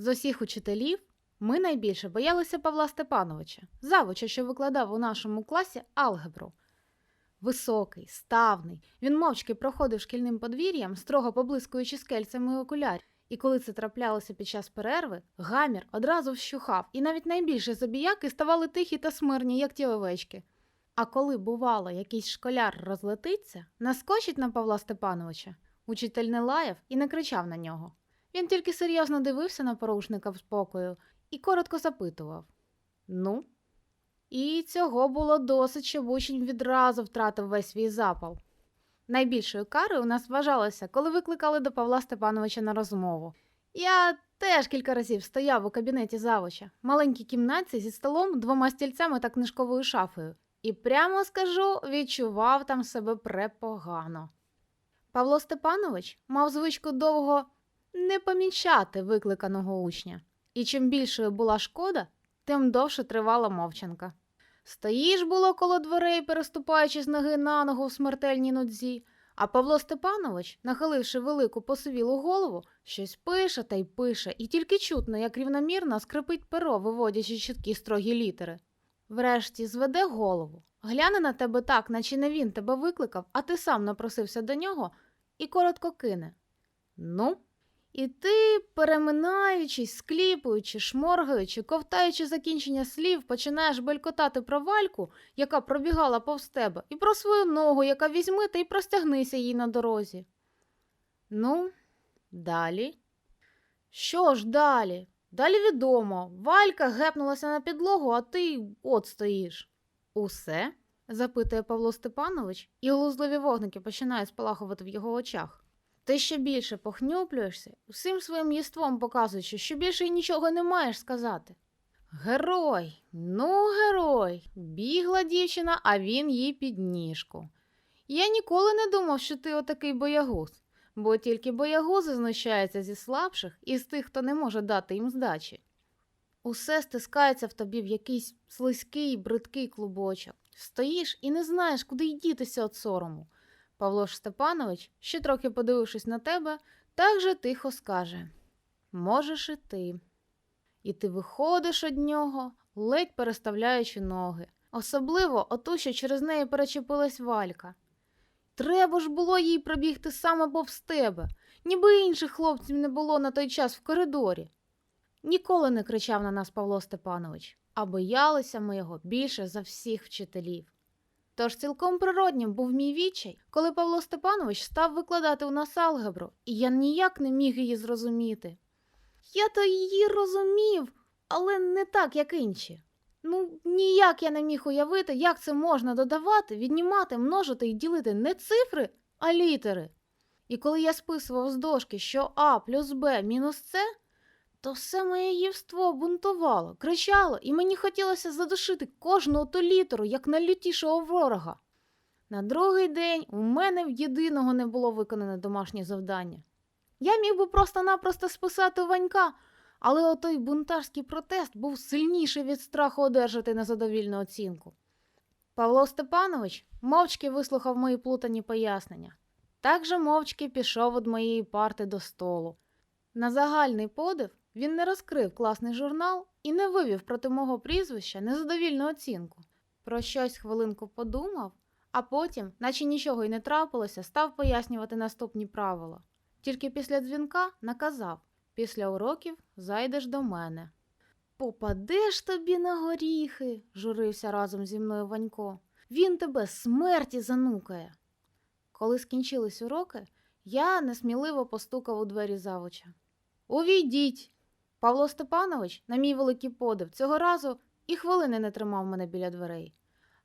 З усіх учителів ми найбільше боялися Павла Степановича, завуча, що викладав у нашому класі алгебру. Високий, ставний, він мовчки проходив шкільним подвір'ям, строго поблискуючи скельцями окулярів. І коли це траплялося під час перерви, гамір одразу вщухав, і навіть найбільші забіяки ставали тихі та смирні, як ті овечки. А коли, бувало, якийсь школяр розлетиться, наскочить на Павла Степановича, учитель не лаяв і не кричав на нього. Він тільки серйозно дивився на порушника в спокою і коротко запитував: Ну? І цього було досить, щоб учень відразу втратив весь свій запал. Найбільшою карою у нас вважалося, коли викликали до Павла Степановича на розмову. Я теж кілька разів стояв у кабінеті завуча, маленькій кімнатці зі столом, двома стільцями та книжковою шафою, і прямо скажу, відчував там себе препогано. Павло Степанович мав звичку довго не помічати викликаного учня, і чим більшою була шкода, тим довше тривала мовчанка. Стоїш було коло дверей, переступаючи з ноги на ногу в смертельній нудзі, а Павло Степанович, нахиливши велику посивілу голову, щось пише та й пише, і тільки чутно, як рівномірно скрипить перо, виводячи чіткі строгі літери. Врешті зведе голову, гляне на тебе так, наче не він тебе викликав, а ти сам напросився до нього, і коротко кине. Ну, і ти, переминаючись, скліпуючи, шморгаючи, ковтаючи закінчення слів, починаєш белькотати про вальку, яка пробігала повз тебе, і про свою ногу, яка візьми та й простягнися їй на дорозі. Ну, далі. Що ж далі? Далі відомо. Валька гепнулася на підлогу, а ти от стоїш. Усе? запитує Павло Степанович, і глузливі вогники починають спалахувати в його очах. Ти ще більше похнюплюєшся, всім своїм єством показуючи, що більше й нічого не маєш сказати. Герой, ну герой, бігла дівчина, а він їй під ніжку. Я ніколи не думав, що ти отакий боягуз, бо тільки боягузи знущаються зі слабших і з тих, хто не може дати їм здачі. Усе стискається в тобі в якийсь слизький, бридкий клубочок. Стоїш і не знаєш, куди й дітися від сорому. Павло Степанович, ще трохи подивившись на тебе, так же тихо скаже Можеш і ти. І ти виходиш од нього, ледь переставляючи ноги, особливо оту, що через неї перечепилась валька. Треба ж було їй пробігти саме повз тебе, ніби інших хлопців не було на той час в коридорі. Ніколи не кричав на нас Павло Степанович, а боялися ми його більше за всіх вчителів. Тож цілком природнім був мій відчай, коли Павло Степанович став викладати у нас алгебру, і я ніяк не міг її зрозуміти. Я то її розумів, але не так, як інші. Ну, ніяк я не міг уявити, як це можна додавати, віднімати, множити і ділити не цифри, а літери. І коли я списував з дошки, що А плюс Б мінус С, то все моє ївство бунтувало, кричало, і мені хотілося задушити кожну ту літеру, як найлютішого ворога. На другий день у мене в єдиного не було виконане домашнє завдання. Я міг би просто-напросто списати Ванька, але отой бунтарський протест був сильніший від страху одержати незадовільну оцінку. Павло Степанович мовчки вислухав мої плутані пояснення. Так же мовчки пішов від моєї парти до столу. На загальний подив він не розкрив класний журнал і не вивів проти мого прізвища незадовільну оцінку. Про щось хвилинку подумав, а потім, наче нічого й не трапилося, став пояснювати наступні правила. Тільки після дзвінка наказав після уроків зайдеш до мене. Попадеш тобі на горіхи, журився разом зі мною Ванько. Він тебе смерті занукає. Коли скінчились уроки, я несміливо постукав у двері завуча. Увійдіть. Павло Степанович, на мій великий подив, цього разу і хвилини не тримав мене біля дверей.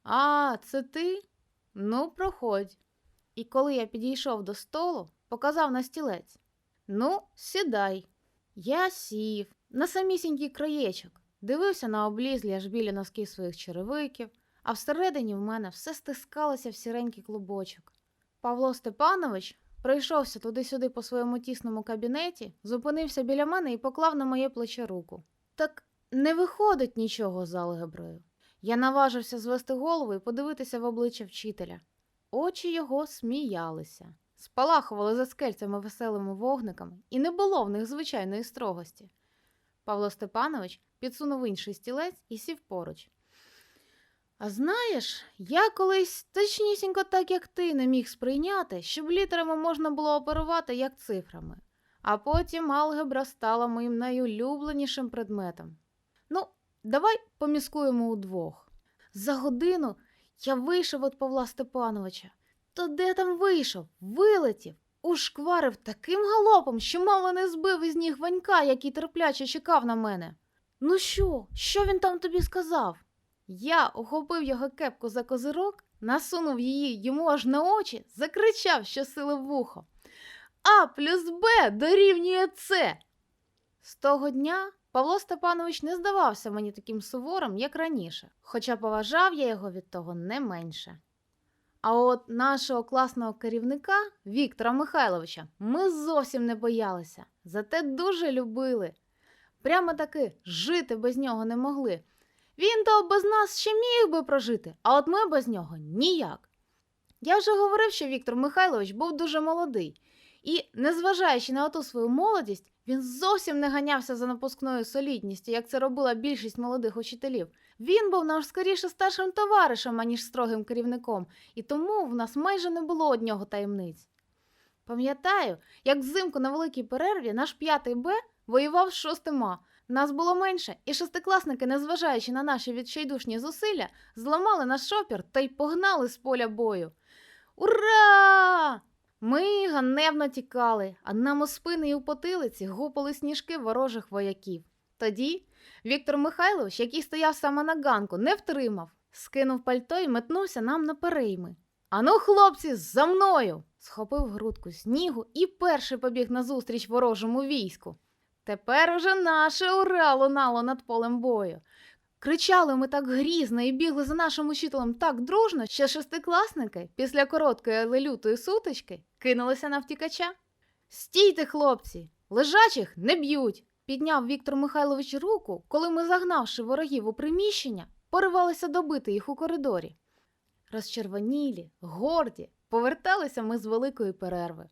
А, це ти? Ну, проходь. І коли я підійшов до столу, показав на стілець. Ну, сідай. Я сів на самісінький краєчок, дивився на облізлі аж білі носки своїх черевиків, а всередині в мене все стискалося в сіренький клубочок. Павло Степанович пройшовся туди-сюди по своєму тісному кабінеті, зупинився біля мене і поклав на моє плече руку. Так не виходить нічого з алгеброю. Я наважився звести голову і подивитися в обличчя вчителя. Очі його сміялися, спалахували за скельцями веселими вогниками, і не було в них звичайної строгості. Павло Степанович підсунув інший стілець і сів поруч. А знаєш, я колись точнісінько так, як ти, не міг сприйняти, щоб літерами можна було оперувати як цифрами. А потім алгебра стала моїм найулюбленішим предметом. Ну, давай поміскуємо удвох. За годину я вийшов від Павла Степановича. То де там вийшов? Вилетів, ушкварив таким галопом, що мало не збив із ніг ванька, який терпляче чекав на мене. Ну що, що він там тобі сказав? Я охопив його кепку за козирок, насунув її йому аж на очі, закричав, що сили вухо. А плюс Б дорівнює С. З того дня Павло Степанович не здавався мені таким суворим, як раніше, хоча поважав я його від того не менше. А от нашого класного керівника Віктора Михайловича ми зовсім не боялися, зате дуже любили. Прямо таки жити без нього не могли. Він то без нас ще міг би прожити, а от ми без нього ніяк. Я вже говорив, що Віктор Михайлович був дуже молодий, і, незважаючи на оту свою молодість, він зовсім не ганявся за напускною солідністю, як це робила більшість молодих учителів. Він був нам скоріше старшим товаришем, аніж строгим керівником, і тому в нас майже не було однього таємниць. Пам'ятаю, як взимку на великій перерві наш п'ятий Б воював з шостим А. Нас було менше, і шестикласники, незважаючи на наші відчайдушні зусилля, зламали наш шопір та й погнали з поля бою. Ура! Ми ганебно тікали, а нам у спини і у потилиці гупали сніжки ворожих вояків. Тоді Віктор Михайлович, який стояв саме на ганку, не втримав, скинув пальто і метнувся нам на перейми. Ану, хлопці, за мною! схопив грудку снігу і перший побіг назустріч ворожому війську. Тепер уже наше ура лунало над полем бою. Кричали ми так грізно і бігли за нашим учителем так дружно, що шестикласники після короткої, але лютої сутички кинулися на втікача. Стійте, хлопці, лежачих не б'ють. Підняв Віктор Михайлович руку, коли ми, загнавши ворогів у приміщення, поривалися добити їх у коридорі. Розчервонілі, горді, поверталися ми з великої перерви.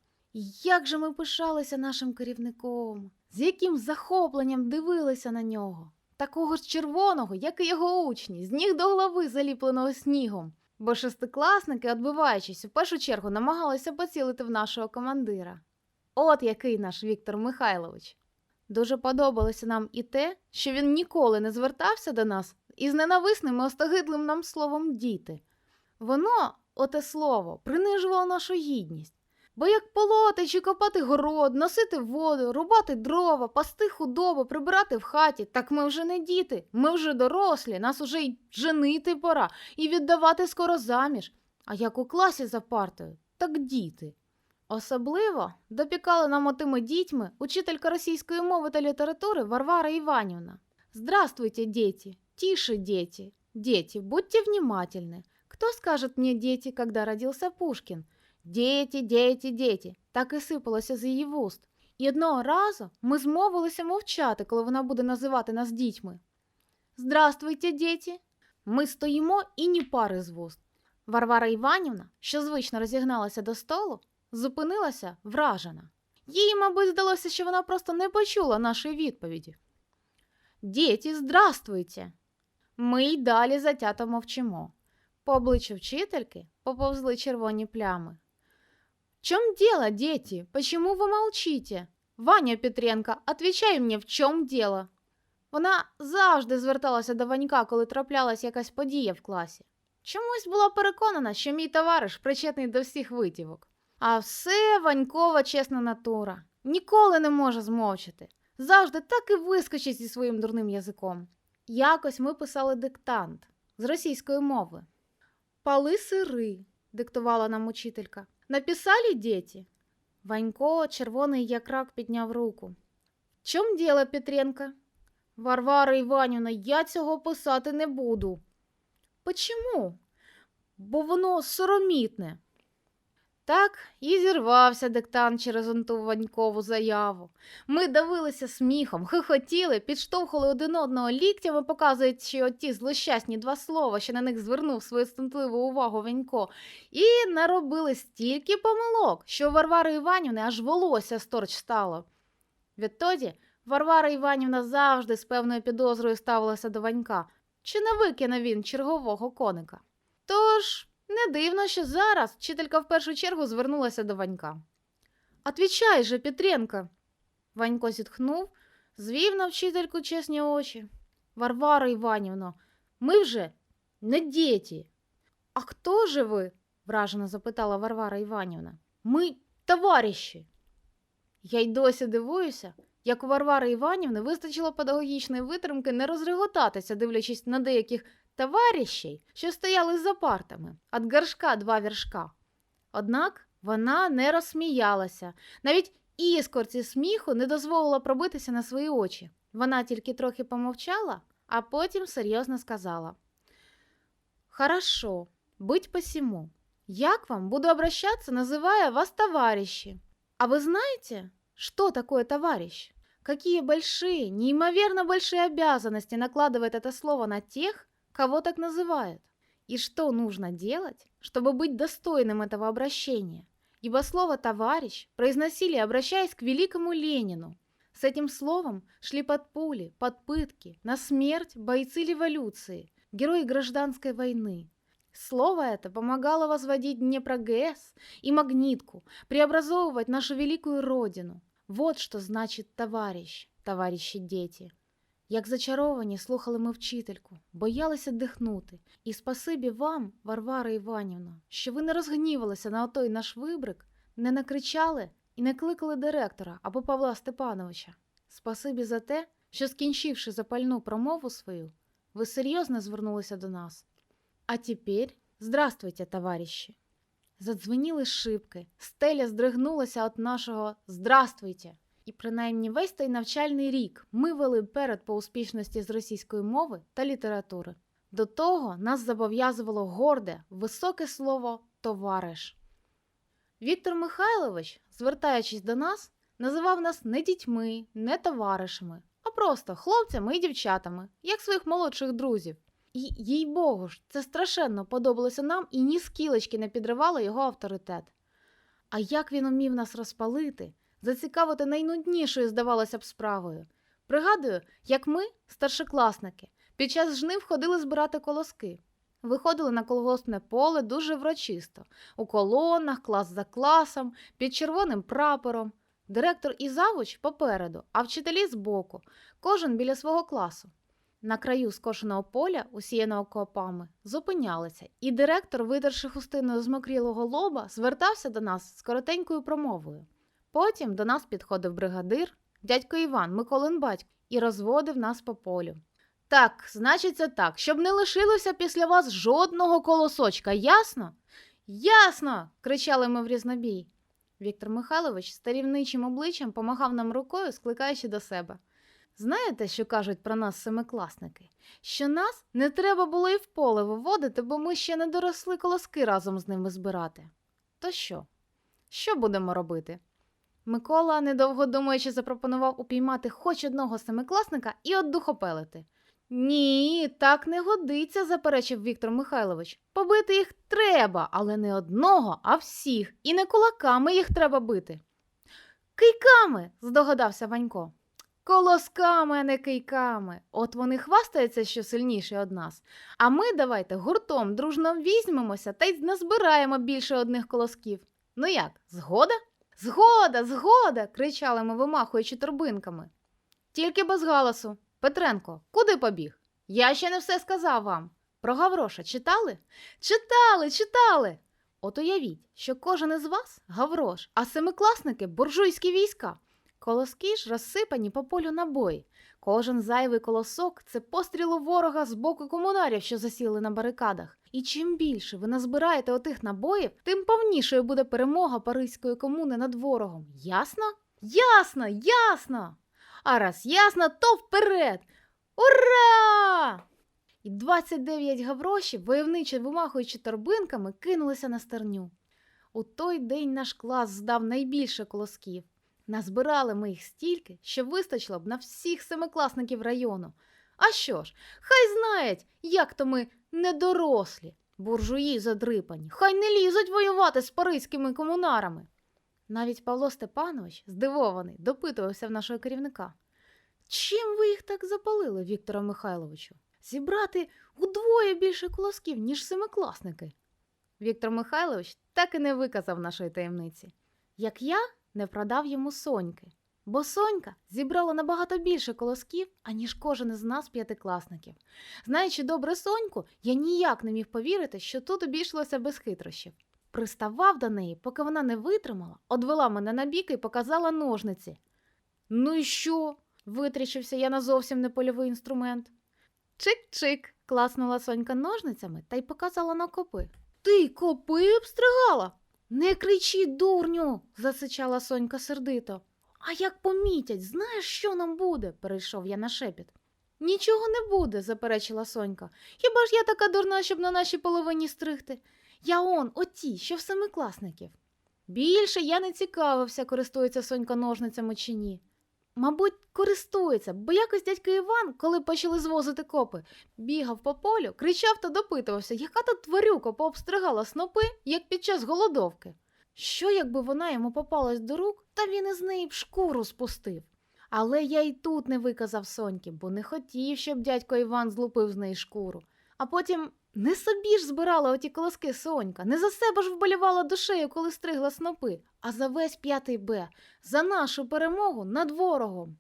Як же ми пишалися нашим керівником, з яким захопленням дивилися на нього, такого ж червоного, як і його учні, з ніг до голови заліпленого снігом. Бо шестикласники, відбиваючись, у першу чергу намагалися поцілити в нашого командира. От який наш Віктор Михайлович. Дуже подобалося нам і те, що він ніколи не звертався до нас із ненависним і остогидлим нам словом діти. Воно, оте слово, принижувало нашу гідність. Бо як полоти чи копати город, носити воду, рубати дрова, пасти худобу, прибирати в хаті, так ми вже не діти, ми вже дорослі, нас уже й женити пора і віддавати скоро заміж. А як у класі за партою, так діти. Особливо допікала нам отими дітьми учителька російської мови та літератури Варвара Іванівна. Здравствуйте, дети, тише, дети, дети, будьте внимательны. Кто скажет мне дети, когда родился Пушкін? Дети, дети, дети, так і сипалося з її вуст. І одного разу ми змовилися мовчати, коли вона буде називати нас дітьми. Здравствуйте, дети! Ми стоїмо і ні пари з вуст. Варвара Іванівна, що звично розігналася до столу, зупинилася вражена. Їй, мабуть, здалося, що вона просто не почула нашої відповіді. Діти, здравствуйте! Ми й далі затято мовчимо. По обличчю вчительки поповзли червоні плями. В чем дело, дети? Почему вы молчите? Ваня Петренко, отвечай мне, в чому дело? Вона завжди зверталася до Ванька, коли траплялась якась подія в класі. Чомусь була переконана, що мій товариш причетний до всіх витівок. А все Ванькова чесна натура. Ніколи не може змовчати. Завжди так і вискочить зі своїм дурним язиком. Якось ми писали диктант з російської мови. Пали сири, диктувала нам учителька. Написали дети? Ванько, червоний як рак, підняв руку. В чому діло, Петренко? Варвара Іванівна, я цього писати не буду. Почому? Бо воно соромітне. Так і зірвався диктант через Ванькову заяву. Ми давилися сміхом, хихотіли, підштовхували один одного ліктями, показуючи оті злощасні два слова, що на них звернув свою стентливу увагу Ванько, і наробили стільки помилок, що Варвари Іванівни аж волосся сторч стало. Відтоді Варвара Іванівна завжди з певною підозрою ставилася до Ванька, чи не викине він чергового коника. Тож не дивно, що зараз вчителька в першу чергу звернулася до Ванька. Отвічай же, Петренко. Ванько зітхнув, звів на вчительку чесні очі. Варвара Іванівно, ми вже не діти. А хто же ви? вражено запитала Варвара Іванівна. Ми товариші. Я й досі дивуюся, як у Варвари Іванівни вистачило педагогічної витримки не розреготатися, дивлячись на деяких товаришей, що стояли за партами, від горшка два віршка. Однак вона не розсміялася, навіть іскорці сміху не дозволила пробитися на свої очі. Вона тільки трохи помовчала, а потім серйозно сказала: Хорошо, быть посему. Я к вам буду обращаться, называя вас товарищи. А вы знаете, что такое товарищ? Какие большие, неимоверно большие обязанности накладывает это слово на тех, кого так называют? И что нужно делать, чтобы быть достойным этого обращения? Ибо слово «товарищ» произносили, обращаясь к великому Ленину. С этим словом шли под пули, под пытки, на смерть бойцы революции, герои гражданской войны. Слово это помогало возводить Днепрогэс и Магнитку, преобразовывать нашу великую родину. Вот что значить товарищ, товариші діти. Як зачаровані слухали ми вчительку, боялися дихнути. І спасибі вам, Варвара Іванівна, що ви не розгнівалися на отой наш вибрик, не накричали і не кликали директора або Павла Степановича. Спасибі за те, що, скінчивши запальну промову свою, ви серйозно звернулися до нас. А теперь здравствуйте, товариші. Задзвеніли шибки, стеля здригнулася від нашого «Здравствуйте!» І принаймні весь той навчальний рік ми вели перед по успішності з російської мови та літератури. До того нас зобов'язувало горде, високе слово товариш. Віктор Михайлович, звертаючись до нас, називав нас не дітьми, не товаришами, а просто хлопцями і дівчатами, як своїх молодших друзів. І, їй Богу ж, це страшенно подобалося нам і ні скілечки не підривало його авторитет. А як він умів нас розпалити, зацікавити найнуднішою, здавалося б, справою. Пригадую, як ми, старшокласники, під час жнив ходили збирати колоски. Виходили на колгоспне поле дуже врочисто, у колонах, клас за класом, під червоним прапором. Директор і завуч попереду, а вчителі збоку, кожен біля свого класу. На краю скошеного поля, усіяного копами, зупинялися, і директор, видерши хустиною з мокрілого лоба, звертався до нас з коротенькою промовою. Потім до нас підходив бригадир, дядько Іван, Миколин батько, і розводив нас по полю. Так, значить, це так, щоб не лишилося після вас жодного колосочка, ясно? Ясно. кричали ми в різнобій. Віктор Михайлович з старівничим обличчям помагав нам рукою, скликаючи до себе. Знаєте, що кажуть про нас семикласники? Що нас не треба було і в поле виводити, бо ми ще не доросли колоски разом з ними збирати. То що? Що будемо робити? Микола, недовго думаючи, запропонував упіймати хоч одного семикласника і оддухопелити. Ні, так не годиться, заперечив Віктор Михайлович. Побити їх треба, але не одного, а всіх. І не кулаками їх треба бити. Кийками, здогадався Ванько. Колосками, а не кийками. От вони хвастаються, що сильніші од нас. А ми давайте гуртом дружно візьмемося та й назбираємо більше одних колосків. Ну як, згода? Згода, згода. кричали ми, вимахуючи торбинками. Тільки без галасу. Петренко, куди побіг? Я ще не все сказав вам. Про Гавроша читали? Читали, читали. От уявіть, що кожен із вас Гаврош, а семикласники буржуйські війська. Колоски ж розсипані по полю набої. Кожен зайвий колосок це постріл ворога з боку комунарів, що засіли на барикадах. І чим більше ви назбираєте отих набоїв, тим повнішою буде перемога Паризької комуни над ворогом. Ясно? Ясно, ясно. А раз ясно, то вперед! Ура! І 29 гаврошів, войовниче вимахуючи торбинками, кинулися на стерню. У той день наш клас здав найбільше колосків. Назбирали ми їх стільки, що вистачило б на всіх семикласників району. А що ж, хай знають, як то ми недорослі, буржуї задрипані, хай не лізуть воювати з паризькими комунарами. Навіть Павло Степанович, здивований, допитувався в нашого керівника. Чим ви їх так запалили, Вікторе Михайловичу? Зібрати удвоє більше колосків, ніж семикласники. Віктор Михайлович так і не виказав нашої таємниці. Як я не продав йому соньки, бо сонька зібрала набагато більше колосків, аніж кожен із нас п'ятикласників. Знаючи добре соньку, я ніяк не міг повірити, що тут обійшлося без хитрощів. Приставав до неї, поки вона не витримала, одвела мене на бік і показала ножниці. Ну і що? витріщився я на зовсім не польовий інструмент. Чик-чик, класнула Сонька ножницями та й показала на копи. Ти копи обстригала? Не кричи, дурню, засичала Сонька сердито. А як помітять, знаєш, що нам буде? перейшов я на шепіт. Нічого не буде, заперечила Сонька. Хіба ж я така дурна, щоб на нашій половині стригти? Я он, оті, що в семикласників. Більше я не цікавився, користується Сонька ножницями чи ні. Мабуть, користується, бо якось дядько Іван, коли почали звозити копи, бігав по полю, кричав та допитувався, яка тут тварюка пообстригала снопи, як під час голодовки. Що, якби вона йому попалась до рук, та він із неї б шкуру спустив. Але я й тут не виказав Соньки, бо не хотів, щоб дядько Іван злупив з неї шкуру. А потім не собі ж збирала оті колоски Сонька, не за себе ж вболівала душею, коли стригла снопи, а за весь п'ятий Б, за нашу перемогу над ворогом.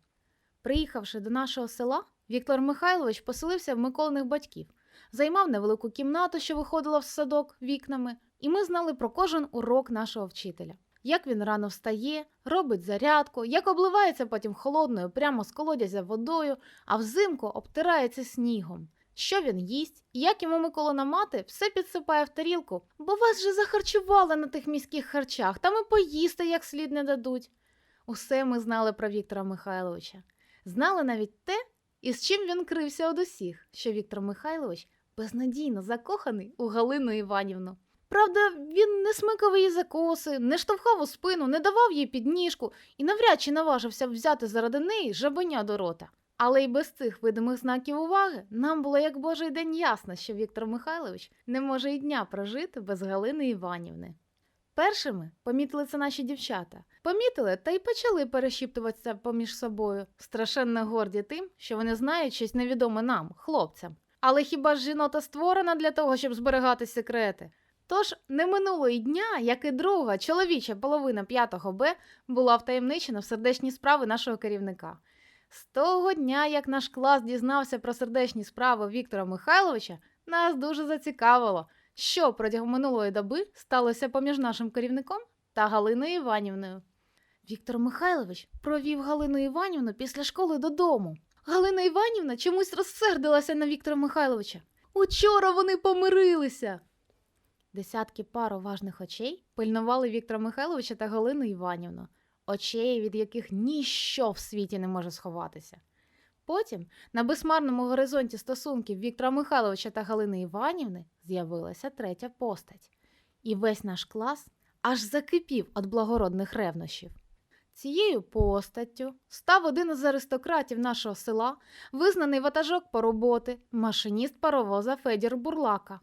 Приїхавши до нашого села, Віктор Михайлович поселився в Миколиних батьків, займав невелику кімнату, що виходила в садок вікнами, і ми знали про кожен урок нашого вчителя. Як він рано встає, робить зарядку, як обливається потім холодною прямо з колодязя водою, а взимку обтирається снігом. Що він їсть, і як йому Миколина мати все підсипає в тарілку, бо вас же захарчували на тих міських харчах, там і поїсти як слід не дадуть. Усе ми знали про Віктора Михайловича. Знали навіть те, із чим він крився од усіх, що Віктор Михайлович безнадійно закоханий у Галину Іванівну. Правда, він не смикав її за коси, не штовхав у спину, не давав їй підніжку і навряд чи наважився взяти заради неї жабеня до рота. Але й без цих видимих знаків уваги нам було як божий день ясно, що Віктор Михайлович не може й дня прожити без Галини Іванівни. Першими помітили це наші дівчата. Помітили та й почали перешіптуватися поміж собою, страшенно горді тим, що вони знають щось невідоме нам, хлопцям. Але хіба ж жінота створена для того, щоб зберігати секрети? Тож не минуло й дня, як і друга чоловіча половина 5 Б була втаємничена в сердечні справи нашого керівника. З того дня, як наш клас дізнався про сердечні справи Віктора Михайловича, нас дуже зацікавило, що протягом минулої доби сталося поміж нашим керівником та Галиною Іванівною. Віктор Михайлович провів Галину Іванівну після школи додому. Галина Іванівна чомусь розсердилася на Віктора Михайловича. Учора вони помирилися. Десятки пар уважних очей пильнували Віктора Михайловича та Галину Іванівну, очей, від яких ніщо в світі не може сховатися. Потім на безмарному горизонті стосунків Віктора Михайловича та Галини Іванівни з'явилася третя постать, і весь наш клас аж закипів від благородних ревнощів. Цією постаттю став один із аристократів нашого села, визнаний ватажок по роботи, машиніст паровоза Федір Бурлака.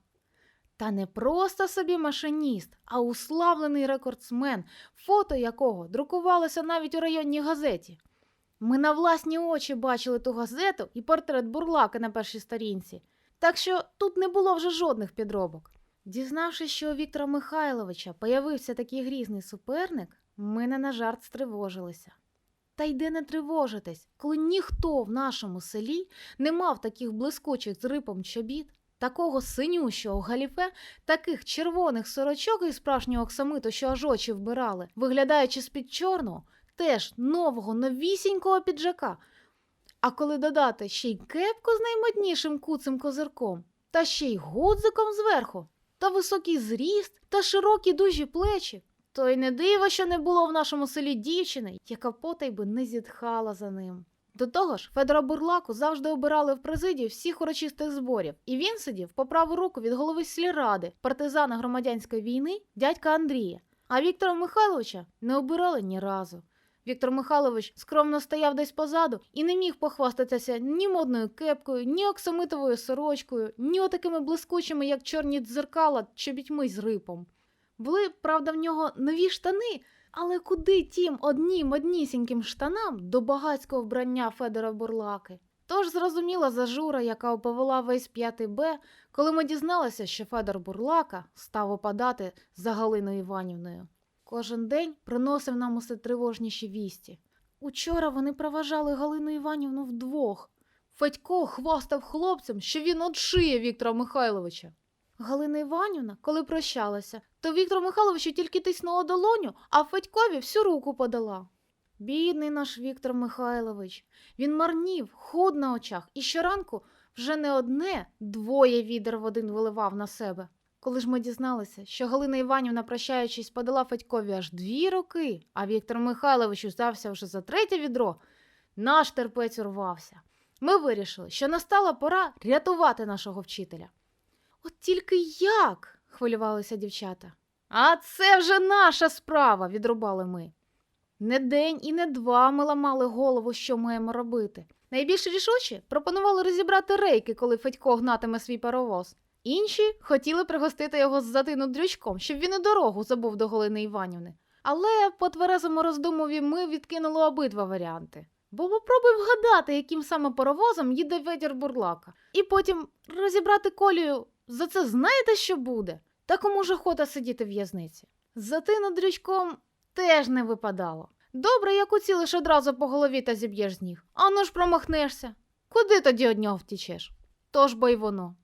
Та не просто собі машиніст, а уславлений рекордсмен, фото якого друкувалося навіть у районній газеті. Ми на власні очі бачили ту газету і портрет бурлака на першій сторінці, так що тут не було вже жодних підробок. Дізнавшись, що у Віктора Михайловича появився такий грізний суперник, ми не на жарт стривожилися. Та йде не тривожитись, коли ніхто в нашому селі не мав таких блискучих з рипом чобіт, такого синющого галіфе, таких червоних сорочок із справжнього оксамиту, що аж очі вбирали, виглядаючи з-під чорного, теж нового новісінького піджака. А коли додати ще й кепку з наймоднішим куцим козирком, та ще й гудзиком зверху, та високий зріст, та широкі дужі плечі, то й не диво, що не було в нашому селі дівчини, яка потай би не зітхала за ним. До того ж, Федора Бурлаку завжди обирали в президію всіх урочистих зборів, і він сидів по праву руку від голови сільради, партизана громадянської війни, дядька Андрія. А Віктора Михайловича не обирали ні разу. Віктор Михайлович скромно стояв десь позаду і не міг похвастатися ні модною кепкою, ні оксамитовою сорочкою, ні отакими блискучими, як чорні дзеркала, чобітьми з рипом. Були, правда, в нього нові штани, Але куди тім однім однісіньким штанам до багатського вбрання Федора Бурлаки? Тож зрозуміла зажура, яка оповела весь п'ятий Б, коли ми дізналися, що Федор Бурлака став опадати за Галиною Іванівною. Кожен день приносив нам усе тривожніші вісті. Учора вони проважали Галину Іванівну вдвох. Федько хвастав хлопцям, що він отшиє Віктора Михайловича. Галина Іванівна, коли прощалася, то Віктору Михайловичу тільки тиснула долоню, а Федькові всю руку подала. Бідний наш Віктор Михайлович. Він марнів, худ на очах, і щоранку вже не одне, двоє відер в один виливав на себе. Коли ж ми дізналися, що Галина Іванівна, прощаючись, подала Федькові аж дві роки, а Віктор Михайлович здався вже за третє відро, наш терпець урвався. Ми вирішили, що настала пора рятувати нашого вчителя. От тільки як? хвилювалися дівчата. А це вже наша справа, відрубали ми. Не день і не два ми ламали голову, що маємо робити. Найбільш рішуче пропонували розібрати рейки, коли Федько гнатиме свій паровоз. Інші хотіли пригостити його з затину дрючком, щоб він і дорогу забув до Галини Іванівни. Але по тверезому роздумові ми відкинули обидва варіанти. Бо попробуй вгадати, яким саме паровозом їде Федір Бурлака. І потім розібрати колію. За це знаєте, що буде? Та кому ж охота сидіти в в'язниці? З затину дрючком теж не випадало. Добре, як уцілиш одразу по голові та зіб'єш з ніг. Ану ж промахнешся. Куди тоді од нього втічеш? Тож бо й воно.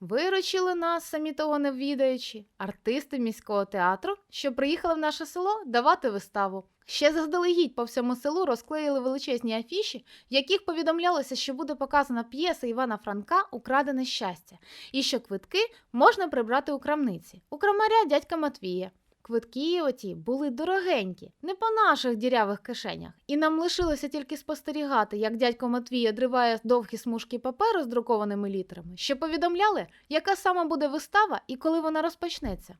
Виручили нас, самі того не відаючи, артисти міського театру, що приїхали в наше село давати виставу. Ще заздалегідь по всьому селу розклеїли величезні афіші, в яких повідомлялося, що буде показана п'єса Івана Франка Украдене щастя, і що квитки можна прибрати у крамниці, у крамаря дядька Матвія. Квитки оті були дорогенькі, не по наших дірявих кишенях, і нам лишилося тільки спостерігати, як дядько Матвій одриває довгі смужки паперу з друкованими літерами, що повідомляли, яка саме буде вистава і коли вона розпочнеться.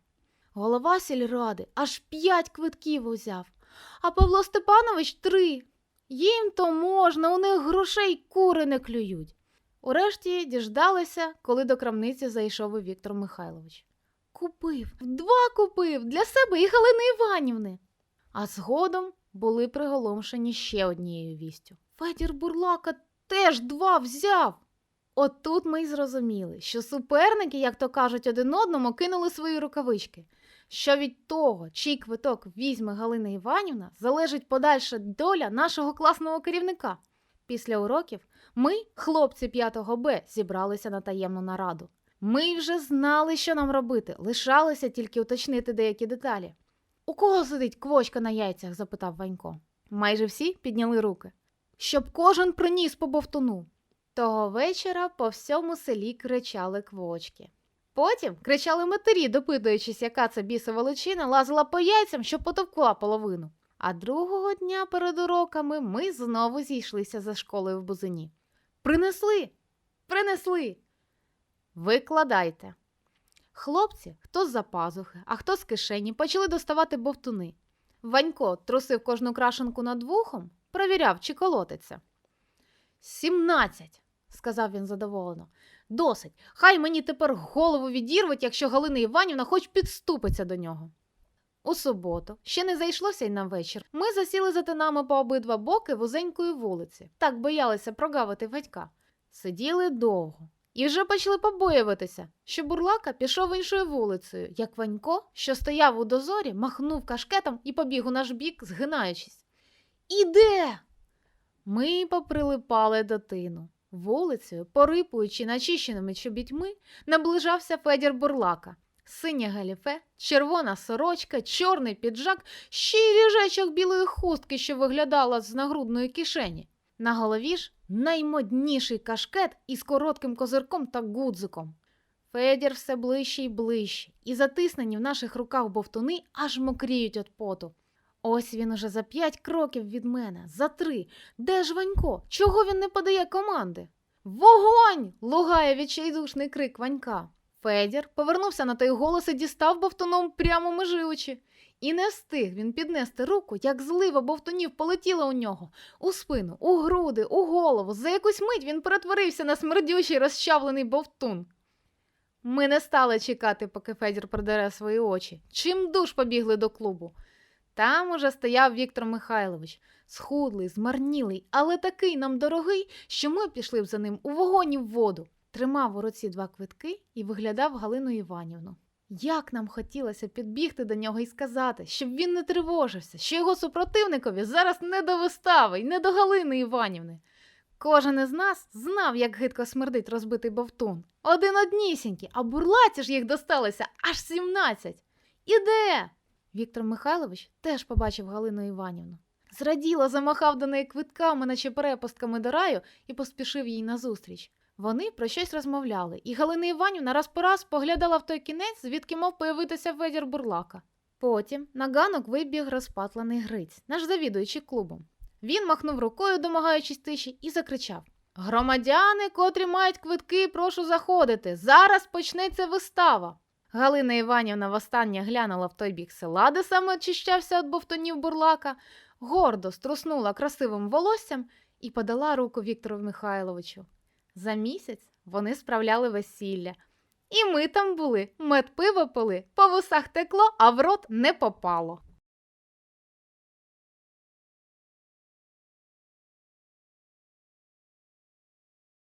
Голова сільради аж п'ять квитків узяв, а Павло Степанович три. Їм то можна, у них грошей кури не клюють. Урешті діждалися, коли до крамниці зайшов Віктор Михайлович. Купив, два купив для себе і Галини Іванівни. А згодом були приголомшені ще однією вістю. Федір Бурлака теж два взяв. От тут ми й зрозуміли, що суперники, як то кажуть, один одному кинули свої рукавички. Що від того, чий квиток візьме Галина Іванівна, залежить подальша доля нашого класного керівника. Після уроків ми, хлопці 5 Б, зібралися на таємну нараду. Ми вже знали, що нам робити, лишалося тільки уточнити деякі деталі. У кого сидить квочка на яйцях? запитав Ванько. Майже всі підняли руки. Щоб кожен приніс по бовтуну. Того вечора по всьому селі кричали квочки. Потім кричали матері, допитуючись, яка це бісова личина, лазила по яйцям, що потовкла половину. А другого дня перед уроками ми знову зійшлися за школою в бузині. Принесли, принесли. Викладайте. Хлопці, хто з-за пазухи, а хто з кишені, почали доставати бовтуни. Ванько трусив кожну крашенку над вухом, провіряв, чи колотиться. Сімнадцять, сказав він задоволено. Досить. Хай мені тепер голову відірвуть, якщо Галина Іванівна хоч підступиться до нього. У суботу, ще не зайшлося й на вечір, ми засіли за тинами по обидва боки вузенької вулиці. Так боялися прогавити Федька. Сиділи довго. І вже почали побоюватися, що бурлака пішов іншою вулицею, як Ванько, що стояв у дозорі, махнув кашкетом і побіг у наш бік, згинаючись. Іде. Ми поприлипали до тину. Вулицею, порипуючи начищеними чобітьми, наближався Федір Бурлака. Синє галіфе, червона сорочка, чорний піджак, ще й ріжечок білої хустки, що виглядала з нагрудної кишені. На голові ж наймодніший кашкет із коротким козирком та гудзиком. Федір все ближче й ближче, і затиснені в наших руках бовтуни аж мокріють від поту. Ось він уже за п'ять кроків від мене, за три. Де ж Ванько? Чого він не подає команди? Вогонь! лугає відчайдушний крик Ванька. Федір повернувся на той голос і дістав бовтуном прямо межи очі. І не встиг він піднести руку, як злива бовтунів полетіла у нього, у спину, у груди, у голову. За якусь мить він перетворився на смердючий розчавлений бовтун. Ми не стали чекати, поки Федір продере свої очі. Чим душ побігли до клубу. Там уже стояв Віктор Михайлович, схудлий, змарнілий, але такий нам дорогий, що ми пішли б за ним у вогонь і в воду. Тримав у руці два квитки і виглядав Галину Іванівну. Як нам хотілося підбігти до нього і сказати, щоб він не тривожився, що його супротивникові зараз не до вистави й не до Галини Іванівни. Кожен із нас знав, як гидко смердить розбитий бовтун. Один однісінький, а бурлаці ж їх досталося аж сімнадцять. Іде. Віктор Михайлович теж побачив Галину Іванівну. Зраділо замахав до неї квитками, наче перепустками до раю, і поспішив їй назустріч. Вони про щось розмовляли, і Галина Іванівна раз по раз поглядала в той кінець, звідки мав появитися Федір Бурлака. Потім на ганок вибіг розпатлений Гриць, наш завідуючий клубом. Він махнув рукою, домагаючись тиші, і закричав: Громадяни, котрі мають квитки, прошу заходити. Зараз почнеться вистава. Галина Іванівна востаннє глянула в той бік села, де саме очищався від бовтонів бурлака, гордо струснула красивим волоссям і подала руку Віктору Михайловичу. За місяць вони справляли весілля. І ми там були, мед пиво пили, по вусах текло, а в рот не попало.